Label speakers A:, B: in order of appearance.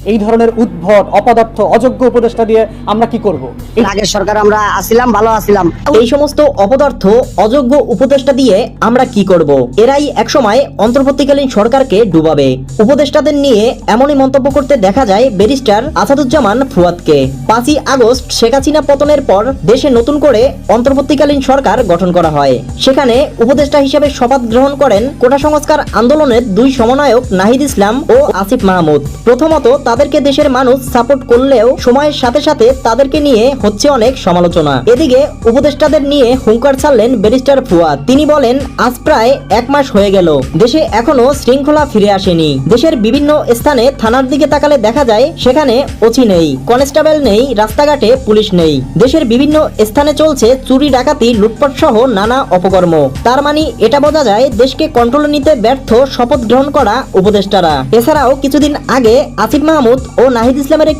A: এই ধরনের উদ্ভট অপদার্থ অযোগ্য উপদেষ্টা দিয়ে আমরা কি করব?
B: আগের সরকার আমরা আসিলাম ভালো আসিলাম
C: এই সমস্ত অপদার্থ অযোগ্য উপদেষ্টা দিয়ে আমরা কি করব? এরাই একসময় অন্তর্বর্তীকালীন সরকারকে ডুবাবে। উপদেষ্টাদের নিয়ে এমনই মন্তব্য করতে দেখা যায় ব্যারিস্টার আসাদুজ্জামান ফুয়াদকে। পাঁচই আগস্ট শেখ হাসিনা পতনের পর দেশে নতুন করে অন্তর্বর্তীকালীন সরকার গঠন করা হয়। সেখানে উপদেষ্টা হিসেবে শপথ গ্রহণ করেন কোটা সংস্কার আন্দোলনের দুই সমন্বয়ক নাহিদ ইসলাম ও আসিফ মাহমুদ। প্রথমত তাদেরকে দেশের মানুষ সাপোর্ট করলেও সময়ের সাথে সাথে তাদেরকে নিয়ে হচ্ছে অনেক সমালোচনা। এদিকে উপদেষ্টাদের নিয়ে হুঙ্কার ছাড়লেন ব্যারিস্টার ফুয়াদ তিনি বলেন, আজ প্রায় এক মাস হয়ে গেল। দেশে এখনও শৃঙ্খলা ফিরে আসেনি। দেশের বিভিন্ন স্থানে থানার দিকে তাকালে দেখা যায়, সেখানে ওসি নেই। কনস্টেবল নেই, রাস্তাঘাটে পুলিশ নেই। দেশের বিভিন্ন স্থানে চলছে চুরি, ডাকাতি, লুটপাট সহ নানা অপকর্ম। তার মানে এটা বোঝা যায়, দেশকে কন্ট্রোলে নিতে ব্যর্থ শপথ গ্রহণ করা উপদেষ্টারা। এছাড়াও কিছুদিন আগে আসিফ মাহমুদ ও নাহিদ ইসলামের একটি